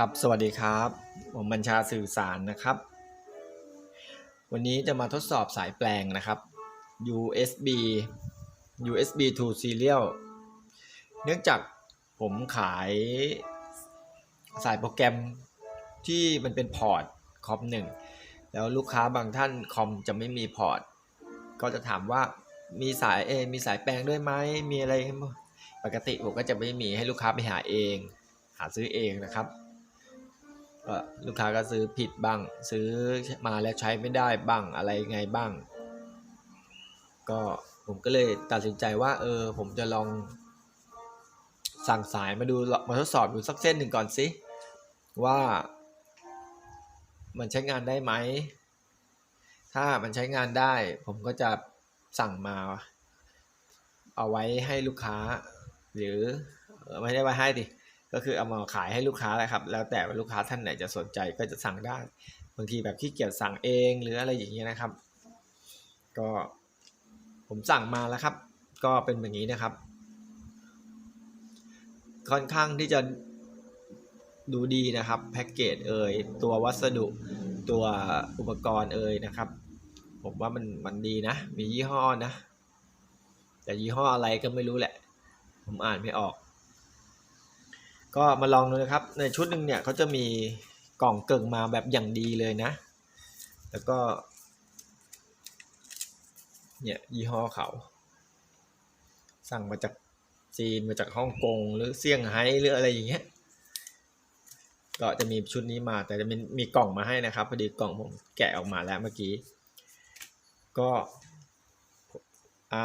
ครับ สวัสดีครับ ผมบัญชาสื่อสารนะครับ วันนี้จะมาทดสอบสายแปลงนะครับ USB USB to serial เนื่องจากผมขายสายโปรแกรมที่มันเป็นพอร์ตคอมหนึ่งแล้วลูกค้าบางท่านคอมจะไม่มีพอร์ต ก็จะถามว่ามีสายเอมีสายแปลงด้วยไหมมีอะไร ปกติผมก็จะไม่มีให้ลูกค้าไปหาเอง หาซื้อเองนะครับ ลูกค้าก็ซื้อผิดบ้าง ซื้อมาแล้วใช้ไม่ได้บ้างอะไรไงบ้าง ก็ผมก็เลยตัดสินใจว่า เออ ผมจะลอง สั่งสายมาดูมาทดสอบดูสักเส้นหนึ่งก่อนสิว่า มันใช้งานได้ไหม ถ้ามันใช้งานได้ ผมก็จะสั่งมา เอาไว้ให้ลูกค้า หรือไม่ได้ไว้ให้ดิ ก็คือเอามาขายให้ลูกค้าแหละครับ แล้วแต่ว่าลูกค้าท่านไหนจะสนใจก็จะสั่งได้ บางทีแบบขี้เกียจสั่งเองหรืออะไรอย่างเงี้ยนะครับ ก็ผมสั่งมาแล้วครับ ก็เป็นแบบนี้นะครับ ค่อนข้างที่จะดูดีนะครับแพ็กเกจเอ่ยตัววัสดุตัวอุปกรณ์เอ่ยนะครับ ผมว่ามันมันดีนะ มียี่ห้อนะ แต่ยี่ห้ออะไรก็ไม่รู้แหละ ผมอ่านไม่ออก ก็มาลองดูนะครับ ในชุดหนึ่งเนี่ยเขาจะมีกล่องเกิ่งมาแบบอย่างดีเลยนะ แล้วก็ เนี่ยยี่ห้อเขา สั่งมาจากจีนมาจากฮ่องกงหรือเซี่ยงไฮ้หรืออะไรอย่างเงี้ยก็จะมีชุดนี้มาแต่จะมีมีกล่องมาให้นะครับพอดีกล่องผมแกะออกมาแล้วเมื่อกี้ ก็อ่า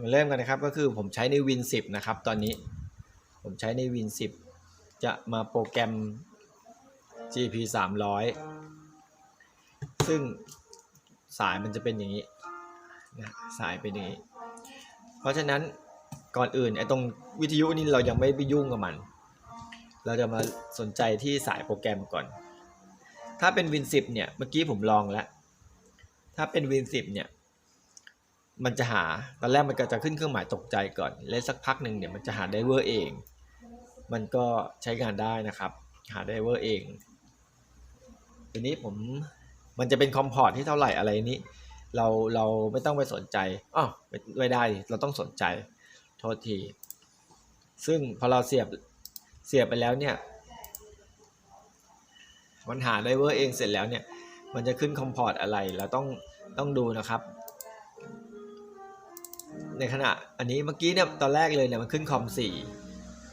มาเริ่มกันนะครับก็คือผมใช้ใน Win 10นะครับตอนนี้ผมใช้ใน Win 10 จะมาโปรแกรม GP 300 ซึ่งสายมันจะเป็นอย่างนี้นะสายเป็นอย่างนี้ เพราะฉะนั้นก่อนอื่นไอ้ตรงวิทยุนี่เรายังไม่ไปยุ่งกับมัน เราจะมาสนใจที่สายโปรแกรมก่อน ถ้าเป็น Win 10เนี่ยเมื่อกี้ผมลองแล้ว ถ้าเป็น Win 10เนี่ยมันจะหาตอนแรกมันก็จะขึ้นเครื่องหมายตกใจก่อน แล้วสักพักหนึ่งเนี่ยมันจะหาไดเวอร์เอง มันก็ใช้งานได้นะครับ หาไดเวอร์เองทีนี้ผมมันจะเป็นคอมพอร์ตที่เท่าไหร่อะไรนี้ เราเราไม่ต้องไปสนใจอ๋อไม่ได้เราต้องสนใจโทษที ซึ่งพอเราเสียบเสียบไปแล้วเนี่ยมันหาไดเวอร์เองเสร็จแล้วเนี่ย มันจะขึ้นคอมพอร์ตอะไรเราต้องต้องดูนะครับ ในขณะอันนี้เมื่อกี้เนี่ยตอนแรกเลยเนี่ยมันขึ้นคอม4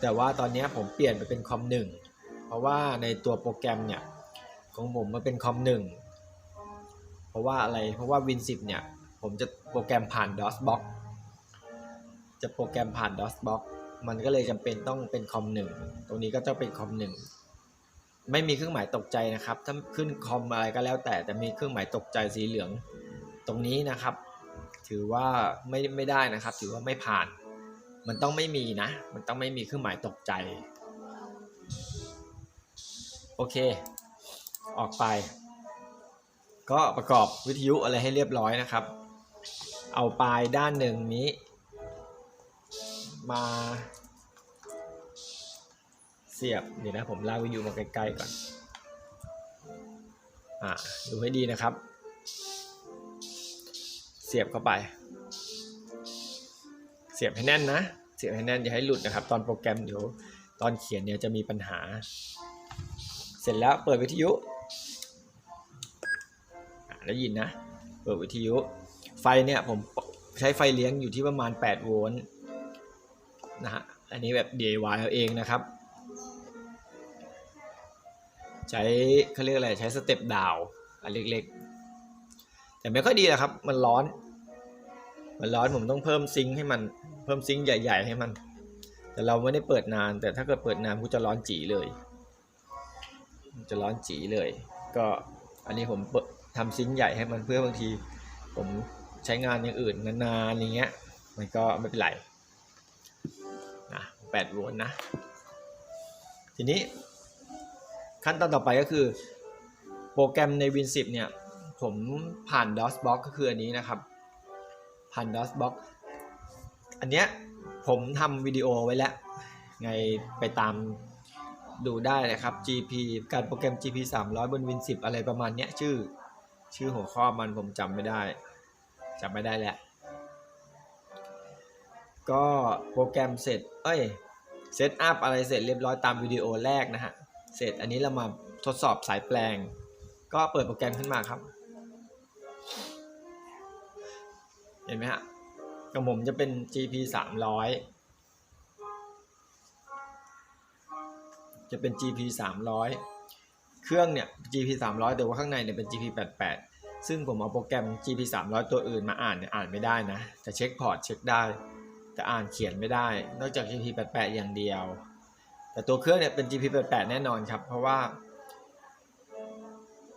แต่ว่าตอนนี้ผมเปลี่ยนไปเป็นคอม1เพราะว่าในตัวโปรแกรมเนี่ยของผมมันเป็นคอม1เพราะว่าอะไรเพราะว่า Win 10เนี่ยผมจะโปรแกรมผ่าน DOSBox จะโปรแกรมผ่าน DOSBox มันก็เลยจำเป็นต้องเป็นคอม1ตรงนี้ก็จะเป็นคอม1ไม่มีเครื่องหมายตกใจนะครับ ถ้าขึ้นคอมอะไรก็แล้วแต่แต่มีเครื่องหมายตกใจสีเหลือง ตรงนี้นะครับ ถือว่าไม่ไม่ได้นะครับ ถือว่าไม่ผ่าน มันต้องไม่มีนะ มันต้องไม่มีเครื่องหมายตกใจ โอเค ออกไป ก็ประกอบวิทยุอะไรให้เรียบร้อยนะครับ เอาปลายด้านหนึ่งนี้ มา เสียบเดี๋ยวนะผมลากวิทยุมาใกล้ๆก่อน อ่าดูให้ดีนะครับ เสียบเข้าไป สียบให้แน่นนะ เสียบให้แน่นอย่าให้หลุดนะครับ ตอนโปรแกรมเดี๋ยวตอนเขียนเนี่ยจะมีปัญหา เสร็จแล้วเปิดวิทยุได้ยินนะ เปิดวิทยุ ไฟเนี่ยผมใช้ไฟเลี้ยงอยู่ที่ประมาณ 8 โวลต์นะฮะ อันนี้แบบ DIY เอาเองนะครับ ใช้เขาเรียกอะไร ใช้สเต็ปดาวอันเล็กๆ แต่ไม่ค่อยดีแหละครับ มันร้อน มันร้อนผมต้องเพิ่มซิงค์ให้มัน เพิ่มซิงค์ใหญ่ ๆ ให้มัน แต่เราไม่ได้เปิดนาน แต่ถ้าเกิดเปิดนานกูจะร้อนจีเลยจะร้อนจีเลย ก็อันนี้ผมเปิดทำซิงค์ใหญ่ให้มันเพื่อบางที ผมใช้งานอย่างอื่นนานๆอย่างเงี้ย มันก็ไม่เป็นไรนะแปดโวลต์นะ ทีนี้ขั้นตอนต่อไปก็คือโปรแกรมใน Win 10 เนี่ย ผมผ่าน DOSBox ก็คืออันนี้นะครับ ผ่าน DOSBox อันเนี้ยผมทำวิดีโอไว้แล้ว ไงไปตามดูได้นะครับ GP การโปรแกรม GP 300 บน Win 10 อะไรประมาณเนี้ยชื่อชื่อหัวข้อมันผมจำไม่ได้จำไม่ได้แหละก็โปรแกรมเสร็จ เอ้ย เซตอัพอะไรเสร็จเรียบร้อยตามวิดีโอแรกนะฮะ เสร็จอันนี้เรามาทดสอบสายแปลง ก็เปิดโปรแกรมขึ้นมาครับ เห็นไหมฮะของผมจะเป็น GP 300 จะเป็น GP 300 เครื่องเนี่ย GP 300 แต่ว่าข้างในเนี่ยเป็น GP 88 ซึ่งผมเอาโปรแกรม GP 300 ตัวอื่นมาอ่านเนี่ยอ่านไม่ได้นะ แต่เช็คพอร์ตเช็คได้ แต่อ่านเขียนไม่ได้ นอกจาก GP 88 อย่างเดียว แต่ตัวเครื่องเนี่ยเป็น GP 88 แน่นอนครับ เพราะว่า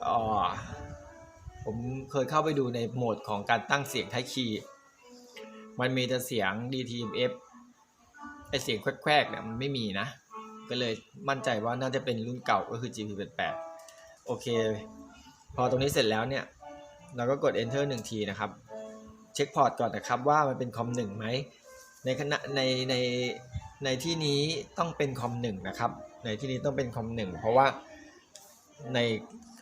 อ๋อ ผมเคยเข้าไปดูในโหมดของการตั้งเสียงไทคีย์มันมีแต่เสียง DTMF ไอเสียงแควกๆเนี่ยมันไม่มีนะ ก็เลยมั่นใจว่าน่าจะเป็นรุ่นเก่าก็คือ GP88 โอเค พอตรงนี้เสร็จแล้วเนี่ย เราก็กด enter 1 ทีนะครับ เช็คพอร์ตก่อนนะครับว่ามันเป็นคอม1ไหมในขณะในในในที่นี้ต้องเป็นคอม1นะครับ ในที่นี้ต้องเป็นคอม1เพราะว่าใน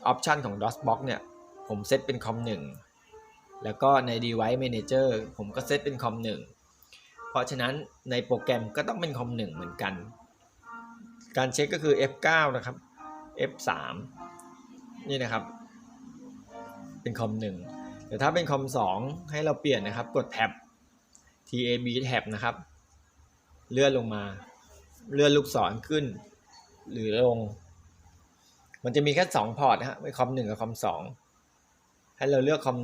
ออปชันของ DOSBox เนี่ย ผมเซตเป็นคอม1แล้วก็ใน Device Manager ผมก็เซตเป็นคอม1เพราะฉะนั้นในโปรแกรมก็ต้องเป็นคอม1เหมือนกัน การเช็คก็คือ F9 นะครับ F3 นี่นะครับ เป็นคอม1แต่ถ้าเป็นคอม2ให้เราเปลี่ยนนะครับ กดแท็บ tab tab นะครับ เลื่อนลงมา เลื่อนลูกศรขึ้น หรือลง มันจะมีแค่ 2 พอร์ตนะฮะเป็นคอม1กับคอม2 ให้เราเลือกคอม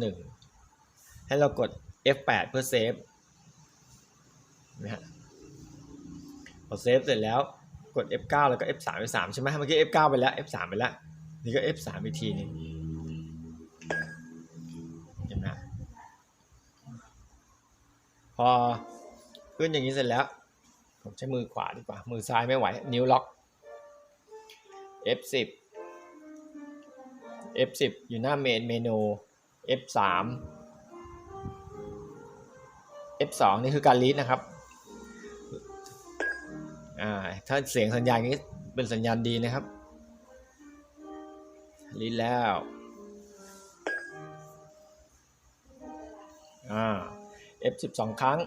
1ให้เรากด F8 เพื่อเซฟนะฮะพอเซฟเสร็จแล้วกด F9 แล้วก็ F3 F3 ใช่ไหมเมื่อกี้ F9 ไปแล้ว F3 ไปแล้ว นี่ก็ F3 อีกทีนึงเห็นไหมพอขึ้นอย่างนี้เสร็จแล้ว ผมใช้มือขวาดีกว่า มือซ้ายไม่ไหว นิ้วล็อก F10 F10 อยู่หน้าเมนเมนู F3 F2 นี่คือการลีดนะครับอ่าถ้าเสียงสัญญาณนี้เป็นสัญญาณดีนะครับลีดแล้วอ่า F10 สองครั้ง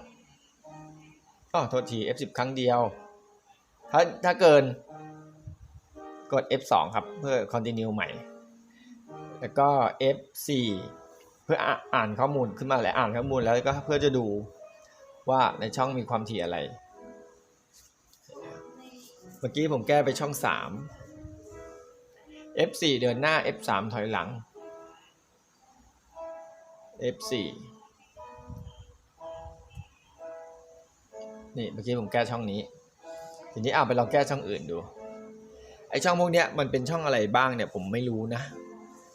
อ๋อโทษที F10 ครั้งเดียว ถ้าถ้าเกินกด F2 ครับ เพื่อ continue ใหม่ แล้วก็ F4 เพื่ออ่าอ่านข้อมูลขึ้นมาแหละอ่านข้อมูลแล้วก็เพื่อจะดูว่าในช่องมีความถี่อะไร เมื่อกี้ผมแก้ไปช่อง 3 F4 เดินหน้า F3 ถอยหลัง F4 นี่เมื่อกี้ผมแก้ช่องนี้ ทีนี้เอาไปลองแก้ช่องอื่นดู ไอช่องพวกเนี้ยมันเป็นช่องอะไรบ้างเนี่ยผมไม่รู้นะ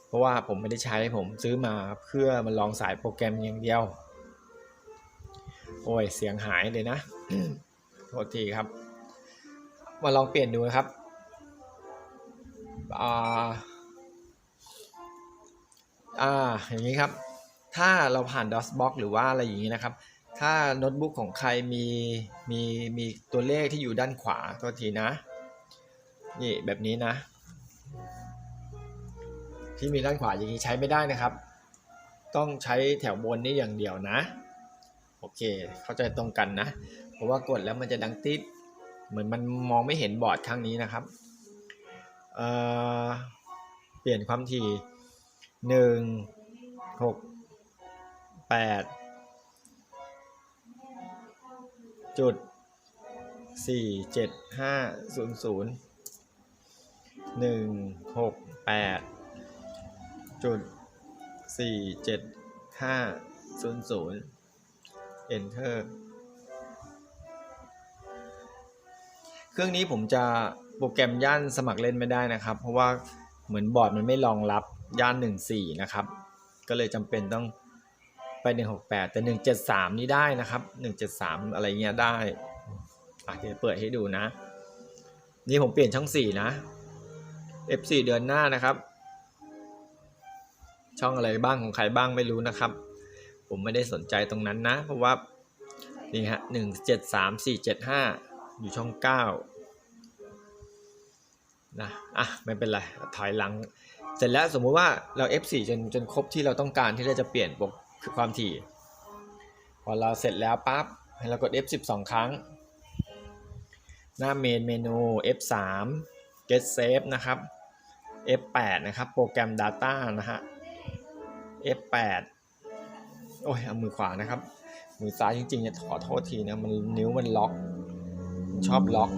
เพราะว่าผมไม่ได้ใช้ผมซื้อมาเพื่อมาลองสายโปรแกรมอย่างเดียว โอ้ยเสียงหายเลยนะโทษทีครับ มาลองเปลี่ยนดูนะครับอ่าอ่าอย่างนี้ครับ ถ้าเราผ่าน DOSBox หรือว่าอะไรอย่างนี้นะครับ ถ้าโน้ตบุ๊กของใครมีมีมีตัวเลขที่อยู่ด้านขวาโทษทีนะ นี่แบบนี้นะ ที่มีด้านขวาอย่างนี้ใช้ไม่ได้นะครับ ต้องใช้แถวบนนี่อย่างเดียวนะ โอเค เข้าใจตรงกันนะ เพราะว่ากดแล้วมันจะดังติด เหมือนมันมองไม่เห็นบอร์ดข้างนี้นะครับเเปลี่ยนความถี่หนึ่งหกแปดจุดสี่เจ็ดห้าศูนย์ศูนย์หนึ่งหกแปด จุดสี่เจ็ดห้าศูนย์ศูนย์ enter เครื่องนี้ผมจะโปรแกรมย่านสมัครเล่นไม่ได้นะครับ เพราะว่าเหมือนบอร์ดมันไม่รองรับย่าน 14 นะครับ ก็เลยจำเป็นต้องไป 168 แต่ 173 นี่ได้นะครับ 173 อะไรเงี้ยได้อะเดี๋ยวเปิดให้ดูนะ นี่ผมเปลี่ยนช่อง 4 นะ F4 เดือนหน้านะครับ ช่องอะไรบ้างของใครบ้างไม่รู้นะครับ ผมไม่ได้สนใจตรงนั้นนะ เพราะว่านี่ฮะหนึ่งเจ็ดสามสี่เจ็ดห้าอยู่ช่องเก้านะอะไม่เป็นไรถอยหลัง เสร็จแล้วสมมุติว่าเรา F4 จนจนครบที่เราต้องการที่เราจะเปลี่ยนบวกความถี่ พอเราเสร็จแล้วปั๊บให้เรากด F10 สองครั้ง หน้าเมนเมนู F3 get save นะครับ F8 นะครับ โปรแกรม Data นะฮะ F8 โอ้ยเอามือขวานะครับ มือซ้ายจริงๆเนี่ยขอโทษทีนะ มันนิ้วมันล็อก มันชอบล็อก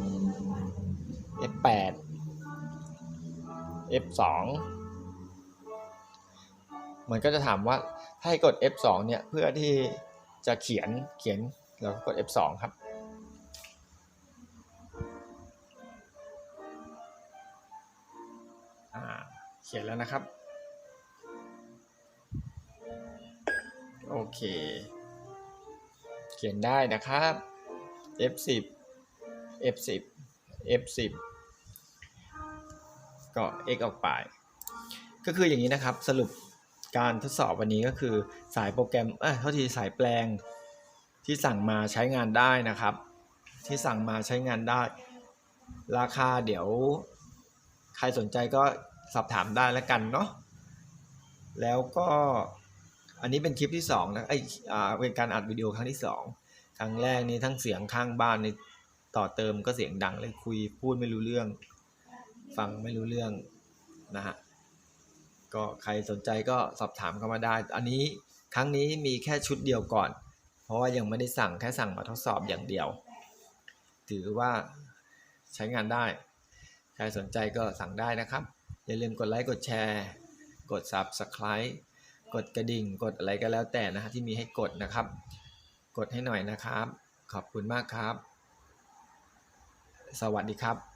F8 F2 มันก็จะถามว่าให้กด F2 เนี่ยเพื่อที่จะเขียนเขียนเราก็กด F2 ครับเขียนแล้วนะครับ โอเค เขียนได้นะครับ F10 F10 F10 ก็ x ออกไป ก็คืออย่างนี้นะครับสรุปการทดสอบวันนี้ก็คือสายโปรแกรมเอ้ยเท่าที่สายแปลงที่สั่งมาใช้งานได้นะครับ ที่สั่งมาใช้งานได้ ราคาเดี๋ยวใครสนใจก็สอบถามได้แล้วกันเนาะแล้วก็ อันนี้เป็นคลิปที่สองนะไอยอ่าเป็นการอัดวิดีโอครั้งที่สองครั้งแรกนี้ทั้งเสียงข้างบ้านนี่ต่อเติมก็เสียงดังเลยคุยพูดไม่รู้เรื่อง ฟังไม่รู้เรื่องนะฮะก็ใครสนใจก็สอบถามเข้ามาได้ อันนี้ครั้งนี้มีแค่ชุดเดียวก่อน เพราะว่ายังไม่ได้สั่งแค่สั่งมาทดสอบอย่างเดียว ถือว่าใช้งานได้ ใครสนใจก็สั่งได้นะครับ อย่าลืมกดไลค์กดแชร์ กด Subscribe กดกระดิ่งกดอะไรก็แล้วแต่นะฮะที่มีให้กดนะครับ กดให้หน่อยนะครับ ขอบคุณมากครับ สวัสดีครับ